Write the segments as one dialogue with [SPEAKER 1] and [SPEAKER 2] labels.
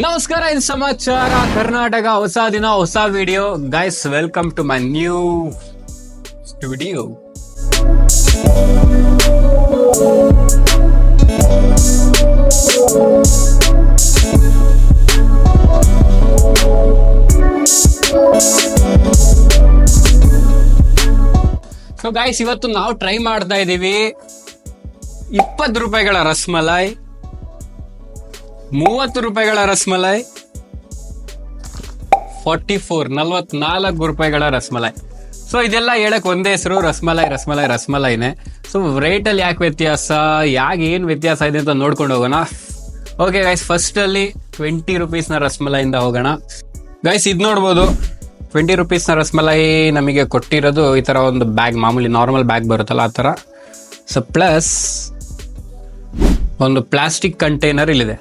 [SPEAKER 1] ನಮಸ್ಕಾರ ಇದು ಸಮಾಚಾರ. ಕರ್ನಾಟಕ ಹೊಸ ದಿನ, ಹೊಸ video guys welcome to my new studio so guys ಇವತ್ತು ನಾವು ಟ್ರೈ ಮಾಡ್ತಾ ಇದ್ದೀವಿ. ಇಪ್ಪತ್ತು ರೂಪಾಯಿಗಳ ರಸ್ಮಲೈ ಮೂವತ್ತು ರೂಪಾಯಿಗಳ ರಸಮಲೈ ಫಾರ್ಟಿ ಫೋರ್ ನಲ್ವತ್ನಾಲ್ಕು ರೂಪಾಯಿಗಳ ರಸಮಲೈ. ಸೊ ಇದೆಲ್ಲ ಹೇಳಕ್ ಒಂದೇ ಹೆಸರು, ರಸಮಲೈ ರಸಮಲೈ, ರಸಮಲೈನೇ. ಸೊ ರೇಟಲ್ಲಿ ಯಾಕೆ ವ್ಯತ್ಯಾಸ ಯಾಕೆ ಏನು ವ್ಯತ್ಯಾಸ ಇದೆ ಅಂತ ನೋಡ್ಕೊಂಡು ಹೋಗೋಣ. ಓಕೆ ಗೈಸ್ ಫಸ್ಟ್ ಅಲ್ಲಿ ಟ್ವೆಂಟಿ ರುಪೀಸ್ನ ಇಂದ ಹೋಗೋಣ. ಗೈಸ್ ಇದು ನೋಡ್ಬೋದು. ಟ್ವೆಂಟಿ ರುಪೀಸ್ನ ರಸಮಲೈ ನಮಗೆ ಕೊಟ್ಟಿರೋದು ಈ ಥರ ಒಂದು ಬ್ಯಾಗ್, ಮಾಮೂಲಿ ನಾರ್ಮಲ್ ಬ್ಯಾಗ್ ಬರುತ್ತಲ್ಲ ಆ ಥರ ಸೊ ಪ್ಲಸ್ ಒಂದು ಪ್ಲಾಸ್ಟಿಕ್ ಕಂಟೈನರ್ ಇಲ್ಲಿದೆ.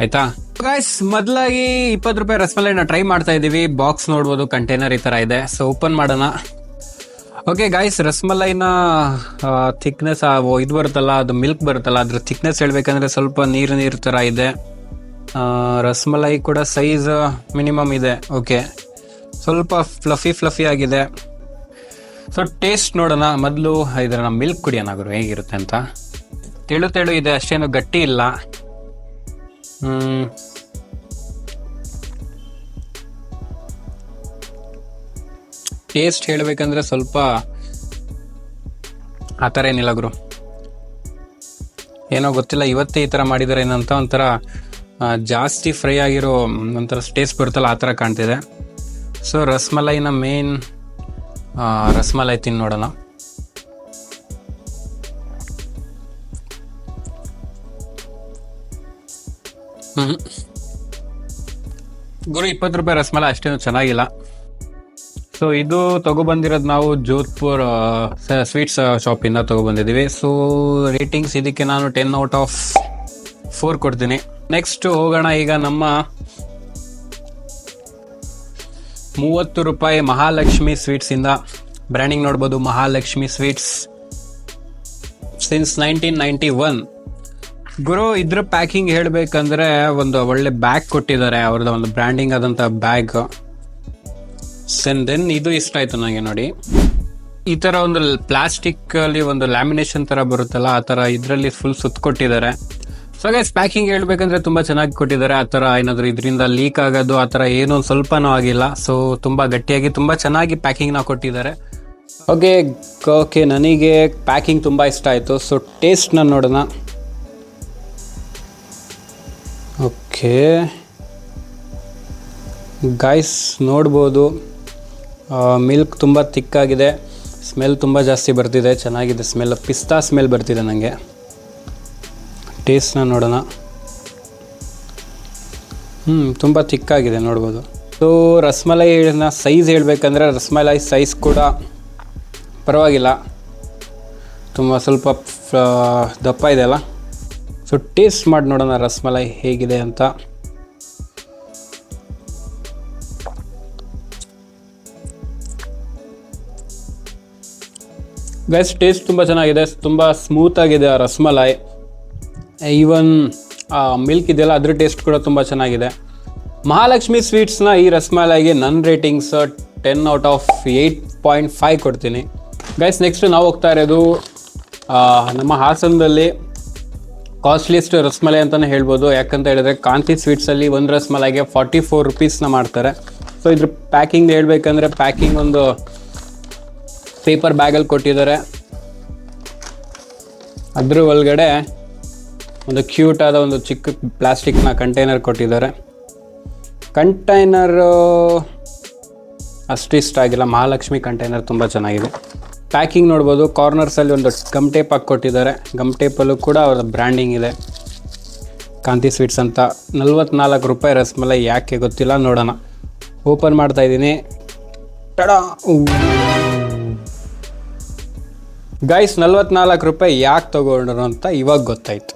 [SPEAKER 1] ಆಯ್ತಾ? ಗೈಸ್ ಮೊದಲಾಗಿ ಇಪ್ಪತ್ತು ರೂಪಾಯಿ ರಸಮಲೈನ ಟ್ರೈ ಮಾಡ್ತಾ ಇದೀವಿ. ಬಾಕ್ಸ್ ನೋಡ್ಬೋದು ಕಂಟೈನರ್ ಈ ತರ ಇದೆ. ಸೊ ಓಪನ್ ಮಾಡೋಣ. ಓಕೆ ಗಾಯ್ಸ್ ರಸಮಲೈನ ಥಿಕ್ನೆಸ್ ಇದು ಬರುತ್ತಲ್ಲ, ಅದು ಮಿಲ್ಕ್ ಬರುತ್ತಲ್ಲ, ಅದ್ರ ಥಿಕ್ನೆಸ್ ಹೇಳ್ಬೇಕಂದ್ರೆ ಸ್ವಲ್ಪ ನೀರು ನೀರು ತರ ಇದೆ. ರಸಮಲೈ ಕೂಡ ಸೈಜ್ ಮಿನಿಮಮ್ ಇದೆ. ಓಕೆ ಸ್ವಲ್ಪ ಫ್ಲಫಿ ಫ್ಲಫಿ ಆಗಿದೆ. ಸೊ ಟೇಸ್ಟ್ ನೋಡೋಣ. ಮೊದಲು ಇದರ ಮಿಲ್ಕ್ ಕುಡಿಯೋಣ ಗುರು, ಹೇಗಿರುತ್ತೆ ಅಂತ. ತೆಳು ತೆಳು ಇದೆ, ಅಷ್ಟೇನು ಗಟ್ಟಿ ಇಲ್ಲ. ಟೇಸ್ಟ್ ಹೇಳಬೇಕಂದ್ರೆ ಸ್ವಲ್ಪ ಆ ಥರ ಏನಿಲ್ಲ ಗುರು. ಏನೋ ಗೊತ್ತಿಲ್ಲ, ಇವತ್ತೇ ಈ ಥರ ಮಾಡಿದರೆ ಏನಂತ ಒಂಥರ ಜಾಸ್ತಿ ಫ್ರೈ ಆಗಿರೋ ಒಂಥರ ಟೇಸ್ಟ್ ಬರುತ್ತಲ್ಲ, ಆ ಥರ ಕಾಣ್ತಿದೆ. ಸೊ ರಸ್ಮಲೈನ ಮೇನ್ ರಸ್ಮಲೈ ತಿನ್ ನೋಡೋಣ. ಗುರು, ಇಪ್ಪತ್ತು ರೂಪಾಯಿ ರಸ್ಮಲ, ಅಷ್ಟೇನು ಚೆನ್ನಾಗಿಲ್ಲ. ಸೊ ಇದು ತಗೊಬಂದಿರೋದು ನಾವು ಜೋಧ್ಪುರ್ ಸ್ವೀಟ್ಸ್ ಶಾಪಿಂದ ತಗೊಬಂದಿದ್ದೀವಿ ಸೊ ರೇಟಿಂಗ್ಸ್ ಇದಕ್ಕೆ ನಾನು ಟೆನ್ ಔಟ್ ಆಫ್ ಫೋರ್ ಕೊಡ್ತೀನಿ. ನೆಕ್ಸ್ಟ್ ಹೋಗೋಣ ಈಗ ನಮ್ಮ ಮೂವತ್ತು ರೂಪಾಯಿ ಮಹಾಲಕ್ಷ್ಮಿ ಸ್ವೀಟ್ಸಿಂದ ಬ್ರ್ಯಾಂಡಿಂಗ್ ನೋಡ್ಬೋದು, Mahalakshmi sweets. Since nineteen ninety one ಗುರು, ಇದ್ರ ಪ್ಯಾಕಿಂಗ್ ಹೇಳ್ಬೇಕಂದ್ರೆ ಒಂದು ಒಳ್ಳೆ ಬ್ಯಾಗ್ ಕೊಟ್ಟಿದ್ದಾರೆ. ಅವ್ರದ್ದು ಒಂದು ಬ್ರ್ಯಾಂಡಿಂಗ್ ಆದಂತ ಬ್ಯಾಗ್ ಸೆನ್ ದೆನ್ ಇದು ಇಷ್ಟ ಆಯ್ತು ನನಗೆ ನೋಡಿ. ಈ ತರ ಒಂದು ಪ್ಲಾಸ್ಟಿಕ್ ಅಲ್ಲಿ ಒಂದು ಲ್ಯಾಮಿನೇಷನ್ ತರ ಬರುತ್ತಲ್ಲ, ಆ ತರ ಇದ್ರಲ್ಲಿ ಫುಲ್ ಸುತ್ತ ಕೊಟ್ಟಿದ್ದಾರೆ. ಸೊ ಗೈಸ್ ಪ್ಯಾಕಿಂಗ್ ಹೇಳ್ಬೇಕಂದ್ರೆ ತುಂಬಾ ಚೆನ್ನಾಗಿ ಕೊಟ್ಟಿದ್ದಾರೆ. ಆ ತರ ಏನಾದ್ರು ಇದರಿಂದ ಲೀಕ್ ಆಗೋದು, ಆ ತರ ಏನೂ ಸ್ವಲ್ಪನೂ ಆಗಿಲ್ಲ. ಸೊ ತುಂಬಾ ಗಟ್ಟಿಯಾಗಿ, ತುಂಬಾ ಚೆನ್ನಾಗಿ ಪ್ಯಾಕಿಂಗ್ನ ಕೊಟ್ಟಿದ್ದಾರೆ. ಓಕೆ ಓಕೆ ನನಗೆ ಪ್ಯಾಕಿಂಗ್ ತುಂಬಾ ಇಷ್ಟ ಆಯ್ತು. ಸೊ ಟೇಸ್ಟ್ನ ನೋಡೋಣ. ಓಕೆ. ಗಾಯ್ಸ್ ನೋಡ್ಬೋದು. ಮಿಲ್ಕ್ ತುಂಬ ತಿಕ್ಕಾಗಿದೆ ಸ್ಮೆಲ್ ತುಂಬ ಜಾಸ್ತಿ ಬರ್ತಿದೆ. ಚೆನ್ನಾಗಿದೆ ಸ್ಮೆಲ್ ಪಿಸ್ತಾ ಸ್ಮೆಲ್ ಬರ್ತಿದೆ ನನಗೆ ಟೇಸ್ಟ್ನ ನೋಡೋಣ. ಹ್ಞೂ ತುಂಬ ತಿಕ್ಕಾಗಿದೆ ನೋಡ್ಬೋದು. ಸೊ ರಸ್ಮಲೈನ ಸೈಜ್ ಹೇಳ್ಬೇಕಂದ್ರೆ ರಸ್ಮಲೈ ಸೈಜ್ ಕೂಡ ಪರವಾಗಿಲ್ಲ. ತುಂಬ ಸ್ವಲ್ಪ ದಪ್ಪ ಇದೆ ಅಲ್ಲ? ಸೊ ಟೇಸ್ಟ್ ಮಾಡಿ ನೋಡೋಣ ರಸ್ಮಲೈ ಹೇಗಿದೆ ಅಂತ. ಗೈಸ್ ಟೇಸ್ಟ್ ತುಂಬ ಚೆನ್ನಾಗಿದೆ. ತುಂಬ ಸ್ಮೂತ್ ಆಗಿದೆ ಆ ರಸ್ಮಲೈ ಈವನ್ ಮಿಲ್ಕ್ ಇದೆಯಲ್ಲ, ಅದ್ರ ಟೇಸ್ಟ್ ಕೂಡ ತುಂಬ ಚೆನ್ನಾಗಿದೆ. ಮಹಾಲಕ್ಷ್ಮಿ ಸ್ವೀಟ್ಸ್ನ ಈ ರಸ್ಮಲೈಗೆ ನನ್ನ ratings ten out of eight point five ಕೊಡ್ತೀನಿ. ಗೈಸ್ ನೆಕ್ಸ್ಟ್ ನಾವು ಹೋಗ್ತಾ ಇರೋದು ನಮ್ಮ ಹಾಸನದಲ್ಲಿ ಕಾಸ್ಟ್ಲಿಯಸ್ಟ್ ರಸ್ಮಲೈ ಅಂತಲೇ ಹೇಳ್ಬೋದು. ಯಾಕಂತ ಹೇಳಿದ್ರೆ ಕಾಂತಿ ಸ್ವೀಟ್ಸಲ್ಲಿ ಒಂದು ರಸ್ಮಲೈಗೆ ಫಾರ್ಟಿ ಫೋರ್ ರುಪೀಸ್ನ ಮಾಡ್ತಾರೆ. ಸೊ ಇದ್ರ ಪ್ಯಾಕಿಂಗ್ ಹೇಳ್ಬೇಕಂದ್ರೆ ಪ್ಯಾಕಿಂಗ್ ಒಂದು ಪೇಪರ್ ಬ್ಯಾಗಲ್ಲಿ ಕೊಟ್ಟಿದ್ದಾರೆ. ಅದ್ರ ಒಳಗಡೆ ಒಂದು ಕ್ಯೂಟ್ ಆದ ಒಂದು ಚಿಕ್ಕ ಪ್ಲಾಸ್ಟಿಕ್ನ ಕಂಟೈನರ್ ಕೊಟ್ಟಿದ್ದಾರೆ. ಕಂಟೈನರು ಅಷ್ಟು ಇಷ್ಟ ಆಗಿಲ್ಲ. ಮಹಾಲಕ್ಷ್ಮಿ ಕಂಟೈನರ್ ತುಂಬ ಚೆನ್ನಾಗಿದೆ. ಪ್ಯಾಕಿಂಗ್ ನೋಡ್ಬೋದು ಕಾರ್ನರ್ಸಲ್ಲಿ ಒಂದು ಗಮ್ ಟೇಪ್ ಹಾಕಿ ಕೊಟ್ಟಿದ್ದಾರೆ. ಗಮ್ ಟೇಪಲ್ಲೂ ಕೂಡ ಅವರ ಬ್ರ್ಯಾಂಡಿಂಗ್ ಇದೆ. ಕಾಂತಿ ಸ್ವೀಟ್ಸ್ ಅಂತ. ನಲ್ವತ್ನಾಲ್ಕು ರೂಪಾಯಿ ರಸಮಲೈ ಯಾಕೆ ಗೊತ್ತಿಲ್ಲ, ನೋಡೋಣ. ಓಪನ್ ಮಾಡ್ತಾ ಇದ್ದೀನಿ. ಟಡಾ ಗೈಸ್ ನಲ್ವತ್ನಾಲ್ಕು ರೂಪಾಯಿ ಯಾಕೆ ತಗೊಂಡ್ರು ಅಂತ ಇವಾಗ ಗೊತ್ತಾಯ್ತು.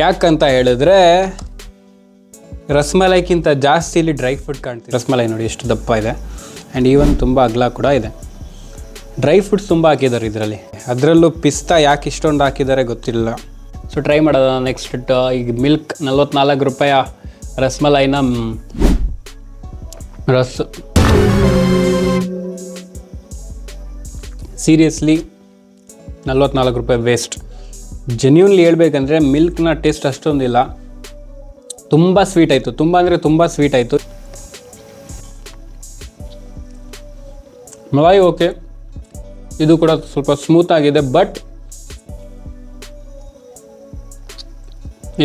[SPEAKER 1] ಯಾಕಂತ ಹೇಳಿದ್ರೆ ರಸ್ಮಲೈಕ್ಕಿಂತ ಜಾಸ್ತಿ ಇಲ್ಲಿ ಡ್ರೈ ಫ್ರೂಟ್ ಕಾಣ್ತೀವಿ ರಸಮಲೈ ನೋಡಿ, ಎಷ್ಟು ದಪ್ಪ ಇದೆ. ಆ್ಯಂಡ್ ಈವನ್ ತುಂಬ ಅಗಲ ಕೂಡ ಇದೆ. ಡ್ರೈ ಫ್ರೂಟ್ಸ್ ತುಂಬ ಹಾಕಿದ್ದಾರೆ ಇದರಲ್ಲಿ. ಅದರಲ್ಲೂ ಪಿಸ್ತಾ ಯಾಕೆ ಇಷ್ಟೊಂದು ಹಾಕಿದ್ದಾರೆ ಗೊತ್ತಿಲ್ಲ. ಸೊ ಟ್ರೈ ಮಾಡೋದ ನೆಕ್ಸ್ಟ್ ಈಗ ಮಿಲ್ಕ್ ನಲ್ವತ್ನಾಲ್ಕು ರೂಪಾಯಿ ರಸ್ಮಲೈನ ರಸ್. ಸೀರಿಯಸ್ಲಿ ನಲ್ವತ್ನಾಲ್ಕು ರೂಪಾಯಿ ವೇಸ್ಟ್ ಜೆನ್ಯೂನ್ಲಿ ಹೇಳ್ಬೇಕಂದ್ರೆ ಮಿಲ್ಕ್ನ ಟೇಸ್ಟ್ ಅಷ್ಟೊಂದಿಲ್ಲ. ತುಂಬ ಸ್ವೀಟ್ ಆಯಿತು. ತುಂಬ ಅಂದರೆ ತುಂಬ ಸ್ವೀಟ್ ಆಯಿತು. ಮಲಾಯಿ ಓಕೆ ಇದು ಕೂಡ ಸ್ವಲ್ಪ ಸ್ಮೂತ್ ಆಗಿದೆ ಬಟ್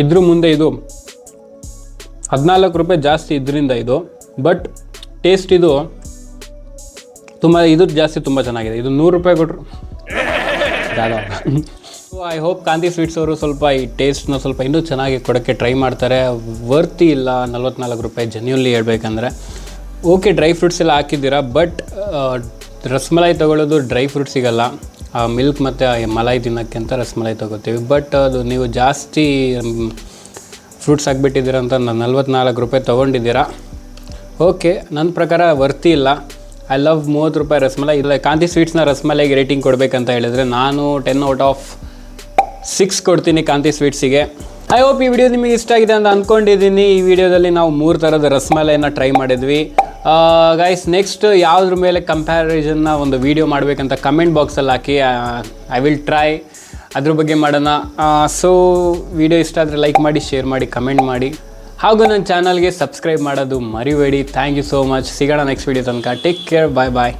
[SPEAKER 1] ಇದ್ರ ಮುಂದೆ ಇದು ಹದಿನಾಲ್ಕು ರೂಪಾಯಿ ಜಾಸ್ತಿ ಇದರಿಂದ ಇದು ಬಟ್ ಟೇಸ್ಟ್ ಇದು ತುಂಬ, ಇದು ಜಾಸ್ತಿ ತುಂಬ ಚೆನ್ನಾಗಿದೆ. ಇದು ನೂರು ರೂಪಾಯಿ ಕೊಟ್ಟರು so I hope Kanti sweets ಅವರು ಸ್ವಲ್ಪ ಈ ಟೇಸ್ಟ್ನ ಸ್ವಲ್ಪ ಇನ್ನೂ ಚೆನ್ನಾಗಿ ಕೊಡೋಕ್ಕೆ ಟ್ರೈ ಮಾಡ್ತಾರೆ. ವರ್ತಿ ಇಲ್ಲ, ನಲ್ವತ್ನಾಲ್ಕು ರೂಪಾಯಿ ಜೆನ್ಯೂನ್ಲಿ ಹೇಳ್ಬೇಕಂದ್ರೆ. ಓಕೆ ಡ್ರೈ ಫ್ರೂಟ್ಸ್ ಎಲ್ಲ ಹಾಕಿದ್ದೀರಾ ಬಟ್ ರಸ್ಮಲೈ ತೊಗೊಳ್ಳೋದು ಡ್ರೈ ಫ್ರೂಟ್ ಸಿಗಲ್ಲ. ಮಿಲ್ಕ್ ಮತ್ತು ಮಲಾಯಿ ತಿನ್ನೋಕ್ಕೆ ಅಂತ ರಸಮಲೈ ತೊಗೋತೀವಿ. ಬಟ್ ಅದು ನೀವು ಜಾಸ್ತಿ ಫ್ರೂಟ್ಸ್ ಹಾಕ್ಬಿಟ್ಟಿದ್ದೀರ ಅಂತ ನಾನು ನಲ್ವತ್ನಾಲ್ಕು ರೂಪಾಯಿ ತೊಗೊಂಡಿದ್ದೀರಾ. ಓಕೆ, ನನ್ನ ಪ್ರಕಾರ ವರ್ತಿ ಇಲ್ಲ. ಐ ಲವ್ ಮೂವತ್ತು ರೂಪಾಯಿ ರಸಮಲೈ ಇಲ್ಲ, ಕಾಂತಿ ಸ್ವೀಟ್ಸ್ನ ರಸಮಲೈಗೆ ರೇಟಿಂಗ್ ಕೊಡಬೇಕಂತ ಹೇಳಿದರೆ ನಾನು ಟೆನ್ ಔಟ್ ಆಫ್ ಸಿಕ್ಸ್ ಕೊಡ್ತೀನಿ ಕಾಂತಿ ಸ್ವೀಟ್ಸಿಗೆ. ಐ ಹೋಪ್ ಈ ವಿಡಿಯೋ ನಿಮಗೆ ಇಷ್ಟ ಆಗಿದೆ ಅಂತ ಅಂದ್ಕೊಂಡಿದ್ದೀನಿ ಈ ವಿಡಿಯೋದಲ್ಲಿ ನಾವು ಮೂರು ಥರದ ರಸಮಲೆಯನ್ನು ಟ್ರೈ ಮಾಡಿದ್ವಿ. ಗೈಸ್ ನೆಕ್ಸ್ಟ್ ಯಾವುದ್ರ ಮೇಲೆ ಕಂಪ್ಯಾರಿಸನ್ನ ಒಂದು ವಿಡಿಯೋ ಮಾಡಬೇಕಂತ ಕಮೆಂಟ್ ಬಾಕ್ಸಲ್ಲಿ ಹಾಕಿ ಐ ವಿಲ್ ಟ್ರೈ ಅದ್ರ ಬಗ್ಗೆ ಮಾಡೋಣ. ಸೊ ವಿಡಿಯೋ ಇಷ್ಟ ಆದರೆ ಲೈಕ್ ಮಾಡಿ ಶೇರ್ ಮಾಡಿ ಕಮೆಂಟ್ ಮಾಡಿ. ಹಾಗೂ ನನ್ನ ಚಾನಲ್ಗೆ ಸಬ್ಸ್ಕ್ರೈಬ್ ಮಾಡೋದು ಮರಿಬೇಡಿ. ಥ್ಯಾಂಕ್ ಯು ಸೋ ಮಚ್ ಸಿಗೋಣ ನೆಕ್ಸ್ಟ್ ವಿಡಿಯೋ ತನಕ. Take care bye bye